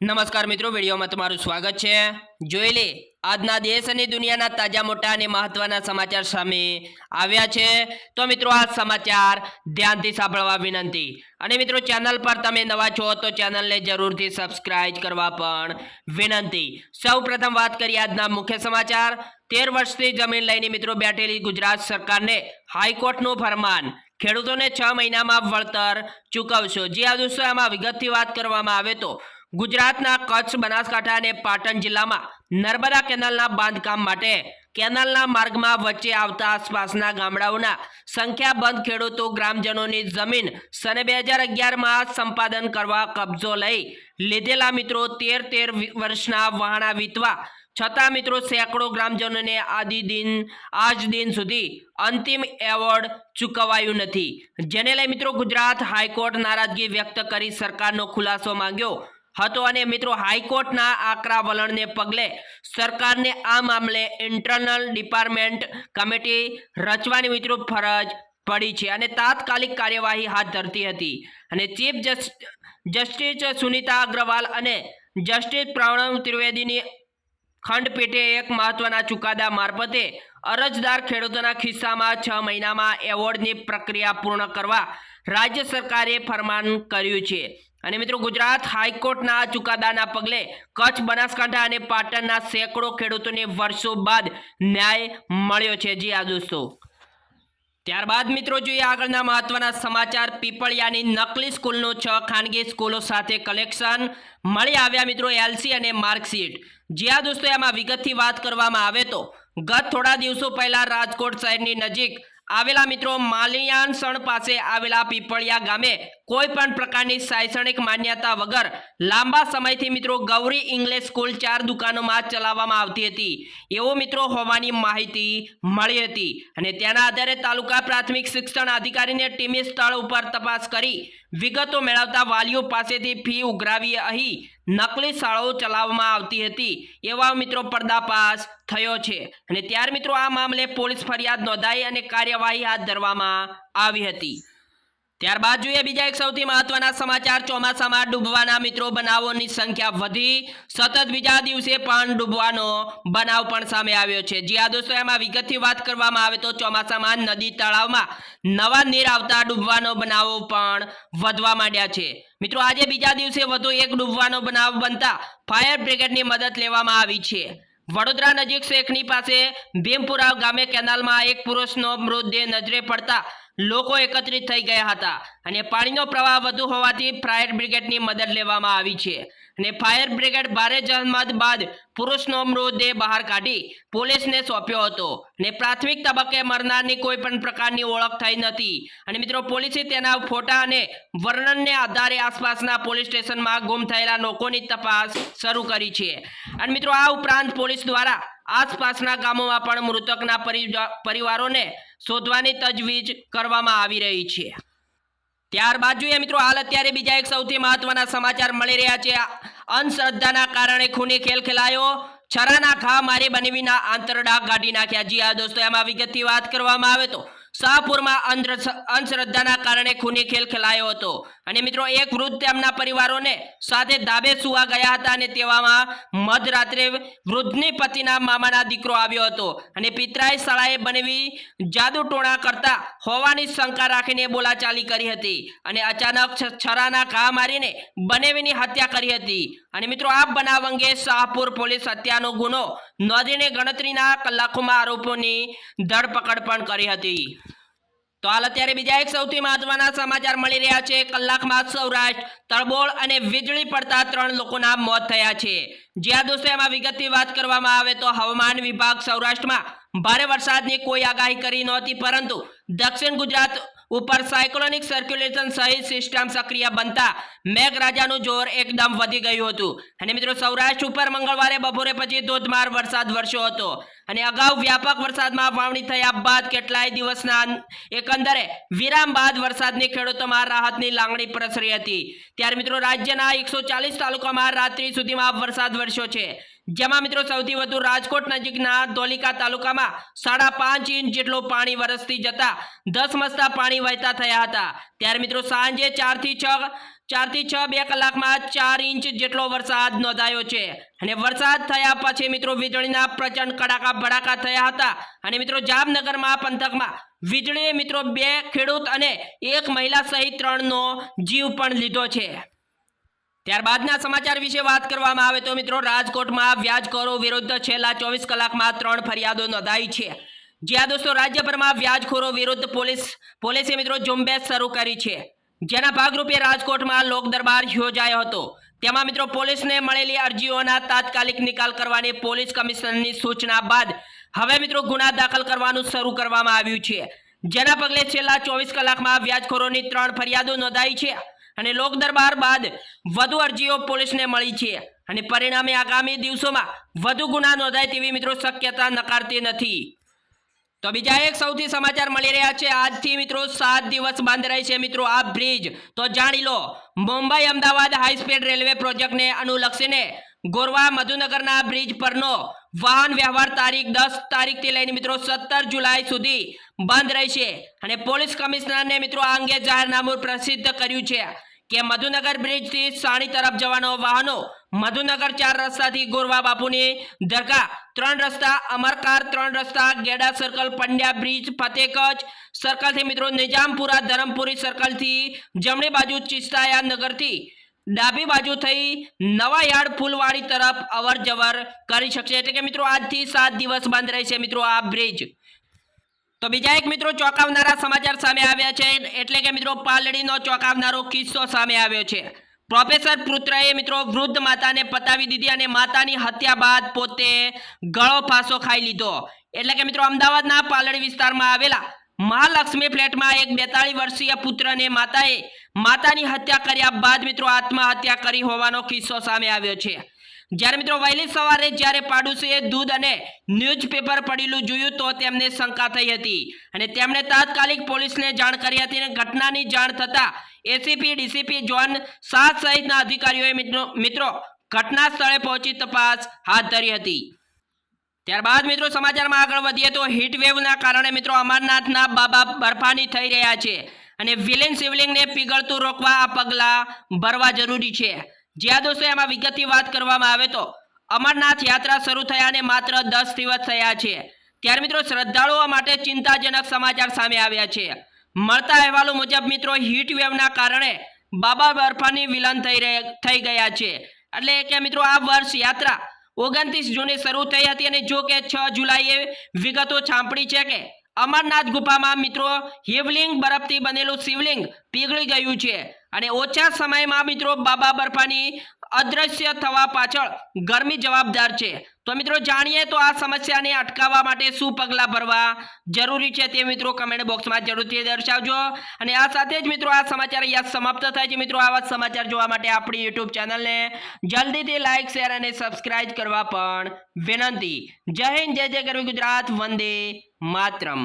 નમસ્કાર મિત્રો, વિડીયોમાં તમારું સ્વાગત છે. જોઈ લે, આજના દેશ અને દુનિયાના તાજા, મોટા અને મહત્વના સમાચાર સામે આવ્યા છે. તો મિત્રો, આ સમાચાર ધ્યાનથી સાંભળવા વિનંતી. અને મિત્રો, ચેનલ પર તમે નવા છો, તો ચેનલને જરૂરથી સબસ્ક્રાઇબ કરવા પણ વિનંતી. સૌપ્રથમ વાત કરીએ આજના મુખ્ય સમાચાર. તેર વર્ષથી જમીન લઈને મિત્રો બેઠેલી ગુજરાત સરકારને હાઈકોર્ટનું ફરમાન. ખેડૂતોને છ મહિનામાં વળતર ચૂકવશો. જે આ દોસ્તો, આમાં વિગતથી વાત કરવામાં આવે તો ગુજરાતના કચ્છ, બનાસકાંઠા અને પાટણ જિલ્લામાં નર્મદા કેનાલના બાંધકામ માટે કેનાલના માર્ગમાં વચ્ચે આવતા આસપાસના ગામડાઓના સંખ્યાબંધ ખેડૂતો ગ્રામજનોની જમીન સને બે હજાર અગિયારમાં સંપાદન કરવા કબજો લઈ લીધેલા મિત્રો તેર તેર વર્ષના વહાણા વીતવા છતાં મિત્રો સેંકડો ગ્રામજનોને આદિ દિન, આજ દિન સુધી અંતિમ એવોર્ડ ચૂકવાયું નથી. જેને લઈ મિત્રો ગુજરાત હાઈકોર્ટ નારાજગી વ્યક્ત કરી સરકારનો ખુલાસો માંગ્યો. હતો અને મિત્રો હાઈકોર્ટના આકરા વલણને પગલે સરકારને આ મામલે ઇન્ટરનલ ડિપાર્ટમેન્ટ કમિટી રચવાની મિત્રો ફરજ પડી છે અને તાત્કાલિક કાર્યવાહી હાથ ધરતી હતી. અને chief just, justice Sunita Agrawal અને જસ્ટિસ પ્રણવ ત્રિવેદીની ખંડપીઠે એક મહત્વના ચુકાદા મારફતે અરજદાર ખેડૂતોના ખિસ્સામાં છ મહિનામાં એવોર્ડની પ્રક્રિયા પૂર્ણ કરવા રાજ્ય સરકારે ફરમાન કર્યું છે. અને મિત્રો ગુજરાત હાઈકોર્ટના આ ચુકાદાના પગલે કચ્છ બનાસકાંઠા અને પાટણના સેંકડો ખેડૂતોને વર્ષો બાદ ન્યાય મળ્યો છે. જી આ દોસ્તો. ત્યારબાદ મિત્રો જોઈએ આગળના મહત્વના સમાચાર. પીપળિયાની નકલી સ્કૂલનો છ ખાનગી સ્કૂલો સાથે કલેક્શન મળી આવ્યા મિત્રો એલસી અને માર્કશીટ. જ્યાં દોસ્તો, એમાં વિગતથી વાત કરવામાં આવે તો ગત થોડા દિવસો પહેલા રાજકોટ શહેરની નજીક આવેલા મિત્રો માલિયાણસણ પાસે આવેલા પીપળિયા ગામે કોઈ પણ પ્રકારની શૈક્ષણિક માન્યતા વગર લાંબા સમયથી મિત્રો ગૌરી ઇંગ્લિશ સ્કૂલ ચાર દુકાનોમાં ચલાવવામાં આવતી હતી. એવો મિત્રો હોવાની માહિતી મળી હતી અને તેના આધારે તાલુકા પ્રાથમિક શિક્ષણ અધિકારીને ટીમે સ્થળ ઉપર તપાસ કરી વિગતો મેળવતા વાલીઓ પાસેથી ફી ઉઘરાવી અહીં નકલી શાળાઓ ચલાવવામાં આવતી હતી. એવા મિત્રો પર્દાફાશ થયો છે અને ત્યાર મિત્રો આ મામલે પોલીસ ફરિયાદ નોંધાઈ અને કાર્યવાહી હાથ ધરવામાં આવી હતી. ત્યારબાદ જોઈએ બીજા એક સૌથી મહત્વના સમાચાર. ચોમાસામાં ડૂબવાના મિત્રો બનાવોની સંખ્યા વધી. સતત બીજા દિવસે પણ ડૂબવાનો બનાવ પણ સામે આવ્યો છે. જી આ દોસ્તો, એમાં વિગતથી વાત કરવામાં આવે તો ચોમાસામાં નદી તળાવમાં નવા નીર આવતા ડૂબવાનો બનાવો પણ વધવા માંડ્યા છે. મિત્રો, આજે બીજા દિવસે વધુ એક ડૂબવાનો બનાવ બનતા ફાયર બ્રિગેડની મદદ લેવામાં આવી છે. વડોદરા નજીક શેખની પાસે ભીમપુરા ગામે કેનાલમાં એક પુરુષનો મૃતદેહ નજરે પડતા લોકો એકત્રિત થઈ ગયા હતા અને પાણીનો પ્રવાહ વધુ હોવાથી ફાયર બ્રિગેડની મદદ લેવામાં આવી છે. અને ફાયર બ્રિગેડ ભારે જહેમત બાદ પુરુષનો મૃતદેહ બહાર કાઢી પોલીસને સોંપ્યો હતો. અને પ્રાથમિક તબક્કે મરનારની કોઈ પણ પ્રકારની ઓળખ થઈ નથી. અને મિત્રો, પોલીસે તેના ફોટા અને વર્ણનને આધારે આસપાસના પોલીસ સ્ટેશનમાં ગુમ થયેલા લોકોની તપાસ શરૂ કરી છે. અને મિત્રો, આ ઉપરાંત પોલીસ દ્વારા આસપાસના ગામોમાં પણ મૃતકના પરિવારોને શોધવાની તજવીજ કરવામાં આવી રહી છે. ત્યારબાદ જોઈએ મિત્રો હાલ અત્યારે બીજા એક સૌથી મહત્વના સમાચાર મળી રહ્યા છે. અંધશ્રદ્ધાના કારણે ખૂની ખેલ ખેલાયો. છરાના ઘા મારી બનીવીના આંતરડા કાઢી નાખ્યા. જી આ દોસ્તો, એમાં વિગતથી વાત કરવામાં આવે તો શાહપુરમાં અંધશ્ર- અંધશ્રદ્ધાના કારણે ખૂની ખેલ ખેલાયો હતો. અને મિત્રો, એક વૃદ્ધ તેમના પરિવારોને સાથે ધાબે સુવા ગયા હતા અને તેવામાં મધરાત્રે વૃદ્ધની પતિના મામાના દીકરો આવ્યો હતો. અને પિતરાઈ શાળાએ બનેવી જાદુ ટોણા કરતા હોવાની શંકા રાખીને બોલાચાલી કરી હતી. અને અચાનક છરાના ઘા મારીને બનેવીની હત્યા કરી હતી. અને મિત્રો, આ બનાવ અંગે શાહપુર પોલીસ હત્યાનો ગુનો નોંધીને ગણતરીના કલાકોમાં આરોપોની ધરપકડ પણ કરી હતી. તો હાલ અત્યારે બીજા એક સૌથી મહત્વના સમાચાર મળી રહ્યા છે. કલાકમાં સૌરાષ્ટ્ર, તળબોળ અને વીજળી પડતા ત્રણ લોકોના મોત થયા છે. જ્યાં દોસ્તો એમાં વિગતથી વાત કરવામાં આવે તો હવામાન વિભાગ સૌરાષ્ટ્રમાં ભારે વરસાદની કોઈ આગાહી કરી નહોતી, પરંતુ દક્ષિણ ગુજરાત ઉપર સાયક્લોનિક સર્ક્યુલેશન સહિત સિસ્ટમ સક્રિય બનતા મેઘરાજાનું જોર એકદમ વધી ગયું હતું. અને મિત્રો, સૌરાષ્ટ્ર ઉપર મંગળવારે બપોરે પછી ધોધમાર વરસાદ વરસ્યો હતો. અને અગાઉ વ્યાપક વરસાદમાં વાવણી થયા બાદ કેટલાય દિવસના એકંદરે વિરામ બાદ વરસાદની ખેડૂતોમાં રાહતની લાગણી પ્રસરી હતી. ત્યારે મિત્રો રાજ્યના એકસો તાલુકામાં રાત્રિ સુધીમાં વરસાદ વરસ્યો છે. જેમાં મિત્રો સૌથી વધુ રાજકોટ નજીકના ધોલિકા તાલુકામાં સાડા પાંચ ઇંચ જેટલું પાણી વરસતી જતા દસ મસ્તા પાણી વહેતા થયા હતા. ત્યારે મિત્રો સાંજે ચારથી છ ચારથી છ બે કલાકમાં ચાર ઇંચ જેટલો વરસાદ નોંધાયો છે. અને વરસાદ થયા પછી મિત્રો વીજળીના પ્રચંડ કડાકા ભડાકા થયા હતા. અને મિત્રો જામનગરમાં, પંથકમાં વીજળીએ મિત્રો બે ખેડૂત અને એક મહિલા સહિત ત્રણનો જીવ પણ લીધો છે. ત્યારબાદના સમાચાર વિશે વાત કરવામાં આવે તો મિત્રો રાજકોટમાં વ્યાજખોરો વિરુદ્ધ છેલ્લા ચોવીસ કલાકમાં ત્રણ ફરિયાદો નોંધાઈ છે. જ્યાં દોસ્તો રાજ્યભરમાં વ્યાજખોરો વિરુદ્ધ પોલીસ, પોલીસે મિત્રો ઝુંબેશ શરૂ કરી છે. જેના ભાગરૂપે રાજકોટમાં લોક દરબાર યોજાયો હતો. તેમાં મિત્રો પોલીસને મળેલી અરજીઓના તાત્કાલિક નિકાલ કરવાની પોલીસ કમિશનરની સૂચના બાદ હવે મિત્રો ગુના દાખલ કરવાનું શરૂ કરવામાં આવ્યું છે. જેના પગલે છેલ્લા ચોવીસ કલાકમાં વ્યાજખોરોની ત્રણ ફરિયાદો નોંધાઈ છે અને લોક દરબાર બાદ વધુ અરજીઓ પોલીસને મળી છે અને પરિણામે આગામી દિવસોમાં વધુ ગુના નોંધાય તેવી મિત્રો શક્યતા નકારતી નથી. તો બીજા એક સૌથી સમાચાર મળી રહ્યા છે. આજથી મિત્રો સાત દિવસ બંધ રહેશે મિત્રો આ બ્રિજ. તો જાણી લો, Mumbai Ahmedabad high speed railway પ્રોજેક્ટને અનુલક્ષીને ગોરવા મધુનગરના બ્રિજ પરનો વાહન વ્યવહાર તારીખ દસ તારીખથી લઈને મિત્રો સત્તર જુલાઈ સુધી બંધ રહેશે અને પોલીસ કમિશનરને મિત્રો આ અંગે જાહેરનામું પ્રસિદ્ધ કર્યું છે. કે મધુનગર બ્રિજથી સાણી તરફ જવાનો વાહનો મધુનગર ચાર રસ્તાથી ગોરવા બાપુની દરગાહ. ત્રણ રસ્તા અમરકાર ત્રણ રસ્તા, ગેડા સર્કલ પંડ્યા બ્રિજ ફતેકચ સર્કલથી મિત્રો નિજામપુરા ધરમપુરી સર્કલથી જમણી બાજુ ચિસ્તાયા નગરથી ડાબી બાજુ થઈ નવા યાર્ડ ફૂલવાડી તરફ અવર જવર કરી શકશે. એટલે કે મિત્રો આજથી સાત દિવસ બંધ રહેશે મિત્રો આ બ્રિજ તો બીજા એક મિત્રો ચોંકાવનારા સમાચાર સામે આવ્યા છે. એટલે કે મિત્રો પાલડીનો ચોંકાવનારો કિસ્સો સામે આવ્યો છે. પ્રોફેસર પુત્રએ મિત્રો વૃદ્ધ માતાને પતાવી દીધી અને માતાની હત્યા બાદ પોતે ગળો ફાંસો ખાઈ લીધો. એટલે કે મિત્રો અમદાવાદના પાલડી વિસ્તારમાં આવેલા મહાલક્ષ્મી ફ્લેટમાં એક બેતાળીસ વર્ષીય પુત્રને માતાએ માતાની હત્યા કર્યા બાદ મિત્રો આત્મહત્યા કરી હોવાનો કિસ્સો સામે આવ્યો છે. જ્યારે મિત્રો વહેલી સવારે જ્યારે પાડોશીએ દૂધ અને ન્યૂઝપેપર પડેલું જોયું તો તેમને શંકા થઈ હતી. અને તેમણે તાત્કાલિક પોલીસને જાણ કરી હતી અને ઘટનાની જાણ થતાં એસીપી, ડીસીપી જોન સાત સહિતના અધિકારીઓએ મિત્રો ઘટના સ્થળે પહોંચી તપાસ હાથ ધરી હતી. ત્યારબાદ મિત્રો સમાચારમાં આગળ વધીએ તો હીટવેવના કારણે મિત્રો અમરનાથના બાબા બરફાની થઈ રહ્યા છે. અને વિલેન શિવલિંગને પીગળતું રોકવા આ પગલાં ભરવા જરૂરી છે. જ્યાં દોસ્તો એમાં વિગતથી વાત કરવામાં આવે તો અમરનાથ યાત્રા શરૂ થયાને માત્ર દસ દિવસ થયા છે. ત્યારે મિત્રો શ્રદ્ધાળુઓ માટે ચિંતાજનક સમાચાર સામે આવ્યા છે. મળતા અહેવાલો મુજબ મિત્રો હીટ વેવના કારણે બાબા બરફાની વિલન થઈ થઈ ગયા છે. એટલે કે મિત્રો આ વર્ષ યાત્રા ઓગણત્રીસ જૂને શરૂ થઈ હતી અને જો કે છ જુલાઈએ વિગતો છાંપડી છે કે અમરનાથ ગુફામાં મિત્રો હિવલિંગ બરફથી બનેલું શિવલિંગ પીગળી ગયું છે. અને ઓછા સમયમાં મિત્રો બાબા બરફાની અદ્રશ્ય થવા પાછળ ગરમી જવાબદાર છે. તો મિત્રો જાણીએ તો આ સમસ્યાને અટકાવવા માટે શું પગલાં ભરવા જરૂરી છે તે મિત્રો કમેન્ટ બોક્સમાં જરૂરથી દર્શાવજો. અને આ સાથે જ મિત્રો આ સમાચાર અહીંયા સમાપ્ત થાય છે. મિત્રો આવા સમાચાર જોવા માટે આપણી યુટ્યુબ ચેનલને જલ્દીથી લાઇક શેર અને સબસ્ક્રાઇબ કરવા પણ વિનંતી. જય હિન્દ, જય જય ગરવી ગુજરાત, વંદે માતરમ.